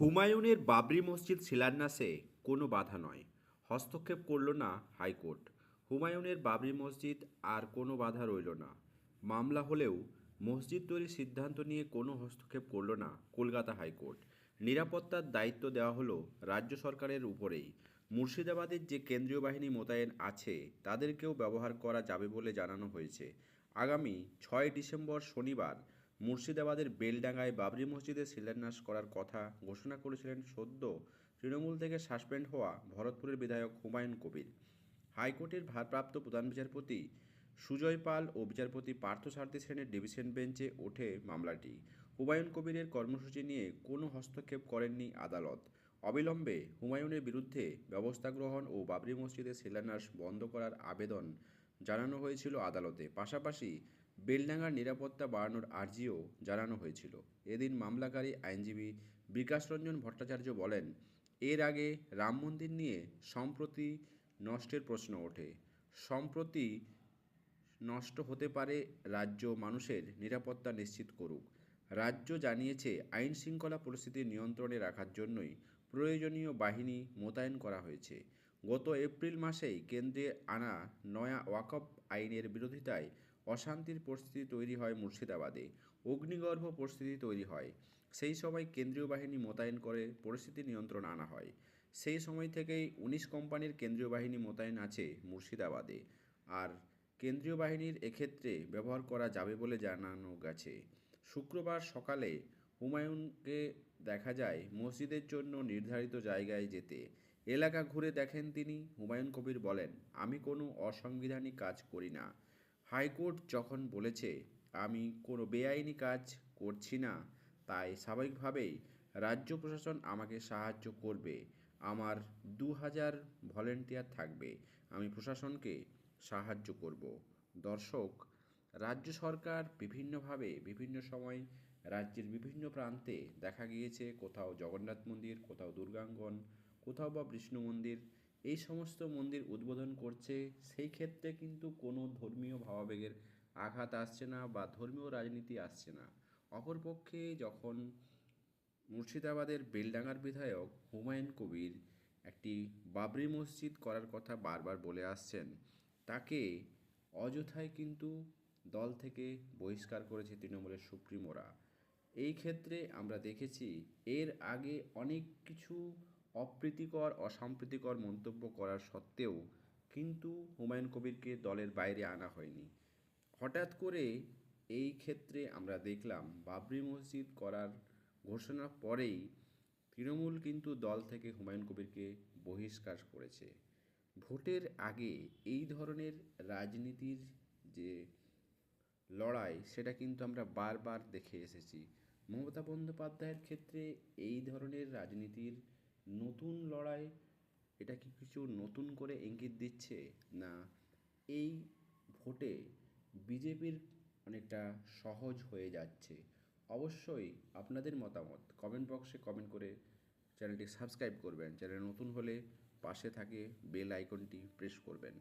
হুমায়ুনের বাবরি মসজিদ শিলান্যাসে কোনো বাধা নয়। হস্তক্ষেপ করল না হাইকোর্ট। হুমায়ুনের বাবরি মসজিদ আর কোনো বাধা রইল না। মামলা হলেও মসজিদ তৈরির সিদ্ধান্ত নিয়ে কোনো হস্তক্ষেপ করল না কলকাতা হাইকোর্ট। নিরাপত্তার দায়িত্ব দেওয়া হলো রাজ্য সরকারের উপরেই। মুর্শিদাবাদের যে কেন্দ্রীয় বাহিনী মোতায়েন আছে, তাদেরকেও ব্যবহার করা যাবে বলে জানানো হয়েছে। আগামী ছয় ডিসেম্বর শনিবার মুর্শিদাবাদের বেলডাঙ্গায় বাবরি মসজিদের শিলান্যাস করার কথা ঘোষণা করেছিলেন সদ্য তৃণমূল থেকে সাসপেন্ড হওয়া ভরতপুরের বিধায়ক হুমায়ুন কবির। হাইকোর্টের ভারপ্রাপ্ত প্রধান বিচারপতি সুজয় পাল ও বিচারপতি পার্থসারথী সেনের ডিভিশন বেঞ্চে ওঠে মামলাটি। হুমায়ুন কবিরের কর্মসূচি নিয়ে কোনো হস্তক্ষেপ করেননি আদালত। অবিলম্বে হুমায়ুনের বিরুদ্ধে ব্যবস্থা গ্রহণ ও বাবরি মসজিদের শিলান্যাস বন্ধ করার আবেদন জানানো হয়েছিল আদালতে। পাশাপাশি বেলডাঙ্গার নিরাপত্তা বাড়ানোর আর্জিও জানানো হয়েছিল। এদিন মামলাকারী আইনজীবী বিকাশরঞ্জন ভট্টাচার্য বলেন, এর আগে রাম মন্দির নিয়ে সম্প্রতি নষ্টের প্রশ্ন ওঠে। সম্প্রতি নষ্ট হতে পারে রাজ্য মানুষের নিরাপত্তা নিশ্চিত করুক। রাজ্য জানিয়েছে আইন শৃঙ্খলা পরিস্থিতি নিয়ন্ত্রণে রাখার জন্যই প্রয়োজনীয় বাহিনী মোতায়েন করা হয়েছে। গত এপ্রিল মাসেই কেন্দ্রে আনা নয়া ওয়াকফ আইনের বিরোধিতায় অশান্তির পরিস্থিতি তৈরি হয় মুর্শিদাবাদে। অগ্নিগর্ভ পরিস্থিতি তৈরি হয়। সেই সময় কেন্দ্রীয় বাহিনী মোতায়েন করে পরিস্থিতি নিয়ন্ত্রণ আনা হয়। সেই সময় থেকেই উনিশ কোম্পানির কেন্দ্রীয় বাহিনী মোতায়েন আছে মুর্শিদাবাদে। আর কেন্দ্রীয় বাহিনীর এক্ষেত্রে ব্যবহার করা যাবে বলে জানানো গেছে। শুক্রবার সকালে হুমায়ুনকে দেখা যায় মসজিদের জন্য নির্ধারিত জায়গায় যেতে। এলাকা ঘুরে দেখেন তিনি। হুমায়ুন কবির বলেন, আমি কোনো অসাংবিধানিক কাজ করি না। হাইকোর্ট যখন বলেছে, আমি কোনো বেআইনি কাজ করছি না, তাই স্বাভাবিকভাবেই রাজ্য প্রশাসন আমাকে সাহায্য করবে। আমার দু হাজার ভলেন্টিয়ার থাকবে। আমি প্রশাসনকে সাহায্য করব। দর্শক, রাজ্য সরকার বিভিন্নভাবে বিভিন্ন সময় রাজ্যের বিভিন্ন প্রান্তে দেখা গিয়েছে, কোথাও জগন্নাথ মন্দির, কোথাও দুর্গাঙ্গন কোথাও বা বিষ্ণু মন্দির, এই সমস্ত মন্দির উদ্বোধন করছে, সেই ক্ষেত্রে কিন্তু কোনো ধর্মীয় ভাবাবেগের আঘাত আসছে না বা ধর্মীয় রাজনীতি আসছে না। অপরপক্ষে যখন মুর্শিদাবাদের বেলডাঙ্গার বিধায়ক হুমায়ুন কবির একটি বাবরি মসজিদ করার কথা বারবার বলে আসছেন, তাকে অযথায় কিন্তু দল থেকে বহিষ্কার করেছে তৃণমূলের সুপ্রিমোরা। এই ক্ষেত্রে আমরা দেখেছি, এর আগে অনেক কিছু অপ্রীতিকর, অসাম্প্রীতিকর মন্তব্য করার সত্ত্বেও কিন্তু হুমায়ুন কবিরকে দলের বাইরে আনা হয়নি। হঠাৎ করে এই ক্ষেত্রে আমরা দেখলাম, বাবরি মসজিদ করার ঘোষণার পরেই তৃণমূল কিন্তু দল থেকে হুমায়ুন কবিরকে বহিষ্কার করেছে। ভোটের আগে এই ধরনের রাজনীতির যে লড়াই, সেটা কিন্তু আমরা বারবার দেখে এসেছি। মমতা বন্দ্যোপাধ্যায়ের ক্ষেত্রে এই ধরনের রাজনীতির নতুন লড়াই, এটা কি কিছু নতুন করে ইঙ্গিত দিচ্ছে? না, এই ভোটে বিজেপির অনেকটা সহজ হয়ে যাচ্ছে। অবশ্যই আপনাদের মতামত কমেন্ট বক্সে কমেন্ট করে চ্যানেলটি সাবস্ক্রাইব করবেন। চ্যানেল নতুন হলে পাশে থাকে বেল আইকনটি প্রেস করবেন।